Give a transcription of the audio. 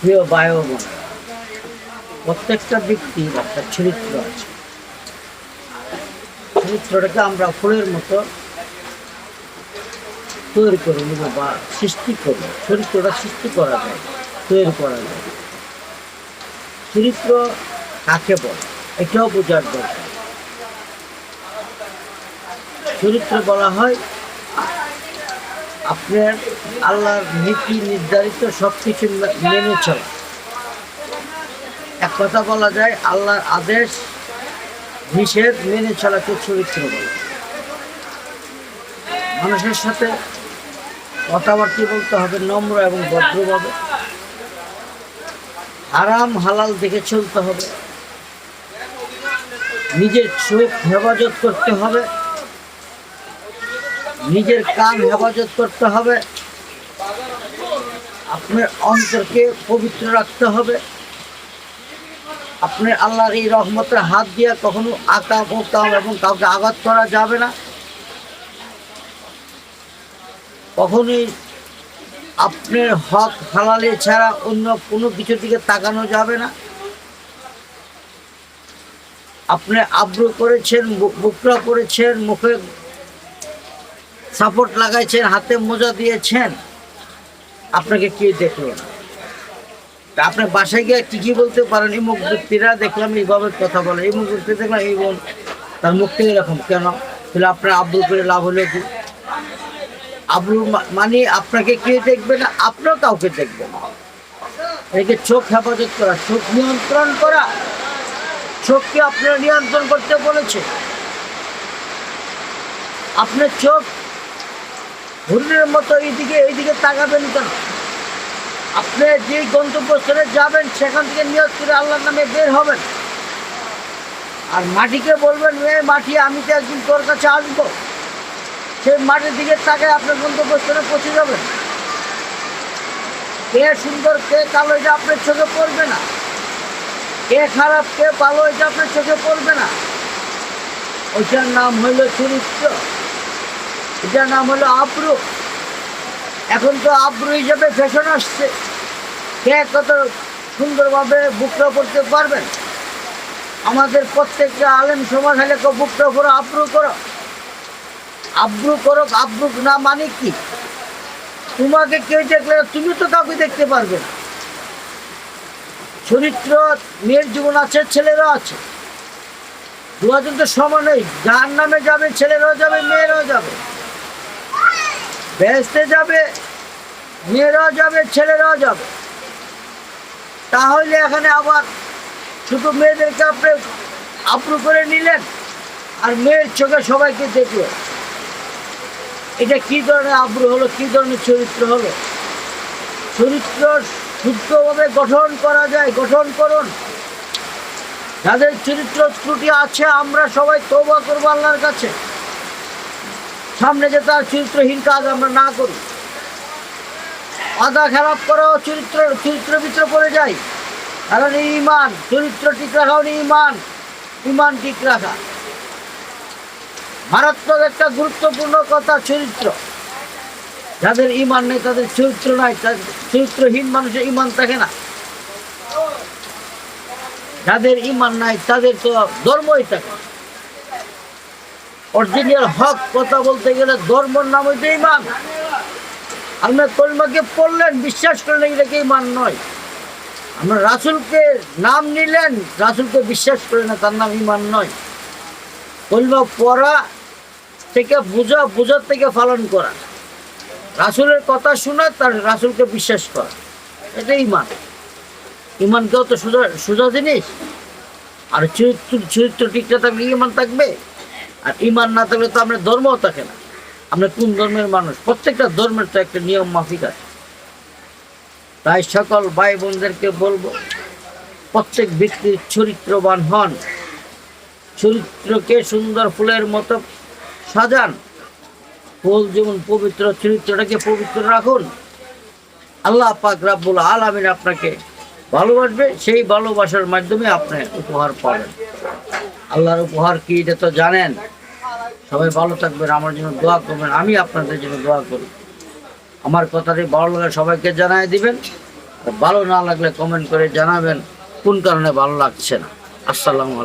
প্রিয় বায়ু বোনেরা, প্রত্যেকটা ব্যক্তির একটা চরিত্র আছে। চরিত্রটাকে আমরা ফুলের মতো তৈরি করে নেব বা সৃষ্টি করব। চরিত্রটা সৃষ্টি করা যায় তৈরি করা যায়। চরিত্র কাকে বলে? এটাও বোঝার দরকার। চরিত্র বলা হয় আপনার আল্লাহর নীতি নির্ধারিত সব কিছু মেনে চলা। এক কথা বলা যায়, আল্লাহর আদেশ, নিষেধ মেনে চলাকে চরিত্র বলে। মানুষের সাথে কথাবার্তা বলতে হবে নম্র এবং ভদ্রভাবে। আরাম হালাল দেখে চলতে হবে। নিজের চোখ হেফাজত করতে হবে। নিজের কান হেফাজত করতে হবে। আপনার অন্তরকে পবিত্র রাখতে হবে। আপনার আল্লাহর এই রহমতের হাত দিয়ে কখনো আঁকা পোকাম এবং কাউকে আঘাত করা যাবে না। কখনোই আপনার হক হালালে ছাড়া অন্য কোনো কিছুর দিকে তাকানো যাবে না। আপনি আব্রু করেছেন বুকরা করেছেন, মুখে সাপোর্ট লাগাইছেন, হাতে মোজা দিয়েছেন। আপনাকে কে দেখল না? আপনার বাসায় গিয়ে কি কি বলতে পারেন, এই মুখ ব্যক্তিরা দেখলাম এইভাবে কথা বলে, এই মুখ ব্যক্তি দেখলাম এই বোন তার মুখ থেকে এরকম কেন? তাহলে আপনার আব্রু করে লাভ হলো কি? আব্রু মানে আপনাকে কে দেখবে না? আপনার কাউকে দেখবে না। একে চোখ হেফাজত করা, চোখ নিয়ন্ত্রণ করা। চোখকে আপনারা নিয়ন্ত্রণ করতে বলেছে আপনার চোখ হরিণের মতো এইদিকে এইদিকে তাকাবেন কেন? আপনি যে গন্তব্যস্থলে যাবেন, সেখান থেকে নিয়ত করে আল্লাহর নামে বের হবেন। আর মাটিকে বলবেন, এ মাটি, আমি তো একদিন তোর কাছে আসব। সেই মাটির দিকে তাকায় আপনার গন্তব্যস্থলে পৌঁছে যাবেন। কে সুন্দর, কে কালো, এটা আপনার চোখে পড়বে না। কে খারাপ, কে ভালো, এটা আপনার চোখে পড়বে না। ওইটার নাম হইল চরিত্র। এটার নাম হলো আব্রু। এখন তো আব্রু হিসাবে ফ্যাশন আসছে। কে কত সুন্দরভাবে বুকটা করতে পারবেন? আমাদের প্রত্যেকটা আলেম সমাজ হলে বুকটা করো আব্রু করো আব্রু করো আব্রু না মানে কি? তোমাকে কেউ দেখলে তুমি তো কাউকে দেখতে পারবে না। চরিত্র, মেয়ের জীবন আছে, ছেলেরও আছে। দুজন তো সমানই যার নামে যাবে, ছেলেরাও যাবে, মেয়েরাও যাবে। বেহেস্তে যাবে, মেয়েরাও যাবে, ছেলেরাও যাবে। তাহলে এখানে আবার শুধু মেয়েদেরকে আপনি আপ্রু করে নিলেন, আর মেয়ের চোখে সবাইকে দেখল এটা কি ধরনের আব্রু হলো, কি ধরনের চরিত্র হলো? চরিত্র শুদ্ধভাবে গঠন করা যায়, গঠন করুন। যাদের চরিত্র ত্রুটি আছে, আমরা সবাই তৌবা করব আল্লাহর কাছে। সামনে যে তার চরিত্রহীন কাজ আমরা না করি। আদা খারাপ করো চরিত্র চরিত্র ভিতরে পড়ে যাই। কারণ ইমান, চরিত্র ঠিক রাখা হলো ইমান ইমান ঠিক রাখা। মারাত্মক একটা গুরুত্বপূর্ণ কথা, চরিত্র। যাদের ইমান নেই, তাদের চরিত্র নাই, তাদের চরিত্রহীন মানুষের ইমান থাকে না। যাদের ইমান নাই, তাদের তো ধর্মই থাকে। অরিজিনাল হক কথা বলতে গেলে ধর্মর নাম হইতে ইমান। আপনার কলমাকে পড়লেন, বিশ্বাস করলেন এটাকে ইমান নয়? আমরা রাসুলকে নাম নিলেন, রাসুলকে বিশ্বাস করে না, তার নাম ইমান নয়। কলমা পড়া থেকে বোঝা, বোঝার থেকে পালন করা। রাসুলের কথা শোনা, তার রাসুলকে বিশ্বাস করা। এটা ইমান। ইমানকেও তো সোজা সোজা জিনিস। আর চরিত্র চরিত্র ঠিকঠাক থাকলে ইমান থাকবে? আর ইমান না থাকলে তো আমরা ধর্মও থাকে না। আমরা কোন ধর্মের মানুষ? প্রত্যেকটা ধর্মের তো একটা নিয়ম মাফিক আছে। তাই সকল ভাই বোনদেরকে বলব, প্রত্যেক ব্যক্তির চরিত্রবান হন। চরিত্রকে সুন্দর ফুলের মতো সাজান। ফুল যেমন পবিত্র, চরিত্রটাকে পবিত্র রাখুন। আল্লাহ পাক রাব্বুল আলামিন আপনাকে ভালোবাসবে, সেই ভালোবাসার মাধ্যমে আপনি উপহার পাবেন। আল্লাহর উপহার কি, এটা তো জানেন। সবাই ভালো থাকবেন, আমার জন্য দোয়া করবেন, আমি আপনাদের জন্য দোয়া করি। আমার কথাটি ভালো লাগে সবাইকে জানাই দিবেন ভালো না লাগলে কমেন্ট করে জানাবেন, কোন কারণে ভালো লাগছে না। আসসালামু আলাইকুম।